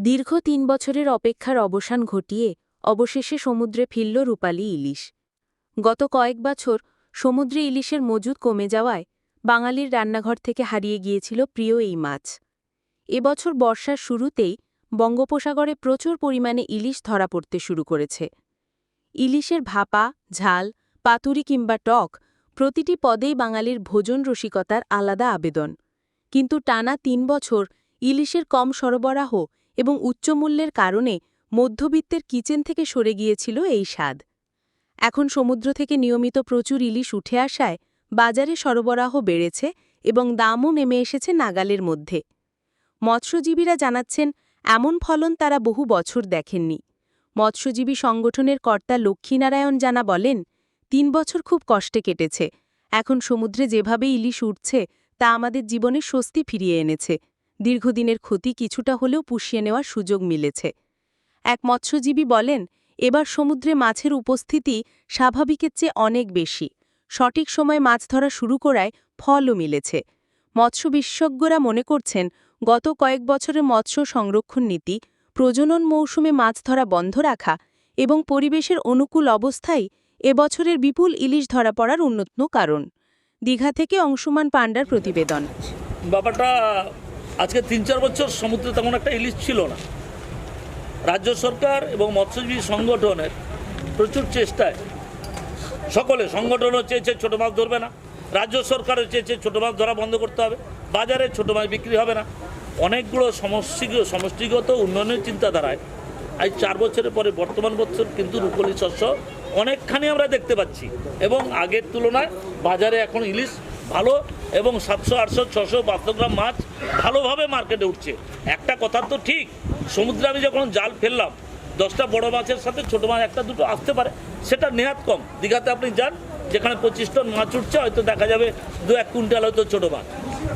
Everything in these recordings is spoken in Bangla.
দীর্ঘ তিন বছরের অপেক্ষার অবসান ঘটিয়ে অবশেষে সমুদ্রে ফিরল রূপালী ইলিশ। গত কয়েক বছর সমুদ্রে ইলিশের মজুদ কমে যাওয়ায় বাঙালির রান্নাঘর থেকে হারিয়ে গিয়েছিল প্রিয় এই মাছ। এবছর বর্ষার শুরুতেই বঙ্গোপসাগরে প্রচুর পরিমাণে ইলিশ ধরা পড়তে শুরু করেছে। ইলিশের ভাপা, ঝাল, পাতুরি কিংবা টক প্রতিটি পদেই বাঙালির ভোজন রসিকতার আলাদা আবেদন। কিন্তু টানা তিন বছর ইলিশের কম সরবরাহ এবং উচ্চমূল্যের কারণে মধ্যবিত্তের কিচেন থেকে সরে গিয়েছিল এই স্বাদ। এখন সমুদ্র থেকে নিয়মিত প্রচুর ইলিশ উঠে আসায় বাজারে সরবরাহ বেড়েছে এবং দামও নেমে এসেছে নাগালের মধ্যে। মৎস্যজীবীরা জানাচ্ছেন, এমন ফলন তারা বহু বছর দেখেননি। মৎস্যজীবী সংগঠনের কর্তা লক্ষ্মীনারায়ণ জানা বলেন, তিন বছর খুব কষ্টে কেটেছে। এখন সমুদ্রে যেভাবে ইলিশ উঠছে, তা আমাদের জীবনে স্বস্তি ফিরিয়ে এনেছে। দীর্ঘদিনের ক্ষতি কিছুটা হলেও পুষিয়ে নেওয়ার সুযোগ মিলেছে। এক মৎস্যজীবী বলেন, এবার সমুদ্রে মাছের উপস্থিতি স্বাভাবিকের চেয়ে অনেক বেশি। সঠিক সময় মাছ ধরা শুরু করায় ফলও মিলেছে। মৎস্য বিশেষজ্ঞরা মনে করছেন, গত কয়েক বছরের মৎস্য সংরক্ষণ নীতি, প্রজনন মৌসুমে মাছ ধরা বন্ধ রাখা এবং পরিবেশের অনুকূল অবস্থাই এবছরের বিপুল ইলিশ ধরা পড়ার অন্যতম কারণ। দীঘা থেকে অংশুমান পাণ্ডার প্রতিবেদন। ব্যাপারটা আজকে তিন চার বছর সমুদ্রে তেমন একটা ইলিশ ছিল না। রাজ্য সরকার এবং মৎস্যজীবী সংগঠনের প্রচুর চেষ্টায়। সকলে সংগঠনও চেয়েছে ছোটো মাছ ধরবে না, রাজ্য সরকারও চেয়েছে ছোটো মাছ ধরা বন্ধ করতে হবে, বাজারে ছোটো মাছ বিক্রি হবে না। অনেকগুলো সমষ্টিগত সমষ্টিগত উন্নয়নের চিন্তাধারায় আজ চার বছরের পরে বর্তমান বছর কিন্তু রুপলি শস্য অনেকখানি আমরা দেখতে পাচ্ছি এবং আগের তুলনায় বাজারে এখন ইলিশ ভালো এবং সাতশো, আটশো, ছশো, পাঁচশো গ্রাম মাছ ভালোভাবে মার্কেটে উঠছে। একটা কথা তো ঠিক, সমুদ্রে আমি যখন জাল ফেললাম, দশটা বড় মাছের সাথে ছোটো মাছ একটা দুটো আসতে পারে, সেটা নেহাত কম। দীঘাতে আপনি যান, যেখানে পঁচিশ টন মাছ উঠছে, হয়তো দেখা যাবে দু এক কুইন্টাল হয়তো ছোটো মাছ।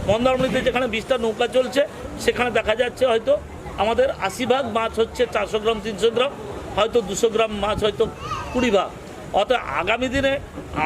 মন্দারমণিতে যেখানে বিশটা নৌকা চলছে, সেখানে দেখা যাচ্ছে হয়তো আমাদের আশি ভাগ মাছ হচ্ছে চারশো গ্রাম, তিনশো গ্রাম, হয়তো দুশো গ্রাম মাছ হয়তো কুড়ি ভাগ। অতএব আগামী দিনে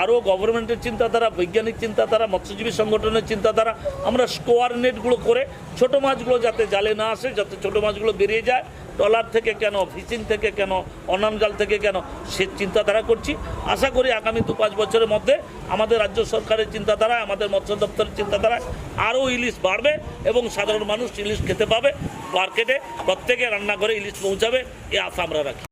আরও গভর্নমেন্টের চিন্তাধারা, বৈজ্ঞানিক চিন্তাধারা, মৎস্যজীবী সংগঠনের চিন্তাধারা, আমরা স্কোয়ার নেটগুলো করে ছোট মাছগুলো যাতে জালে না আসে, যাতে ছোট মাছগুলো বেরিয়ে যায়, ট্রলার থেকে কেন ফিশিং থেকে কেন অনাম জাল থেকে কেন, সে চিন্তাধারা করছি। আশা করি আগামী দু পাঁচ বছরের মধ্যে আমাদের রাজ্য সরকারের চিন্তাধারায়, আমাদের মৎস্য দপ্তরের চিন্তাধারায় আরও ইলিশ বাড়বে এবং সাধারণ মানুষ ইলিশ খেতে পাবে। মার্কেটে প্রত্যেকে রান্না করে ইলিশ পৌঁছাবে, এ আশা আমরা রাখি।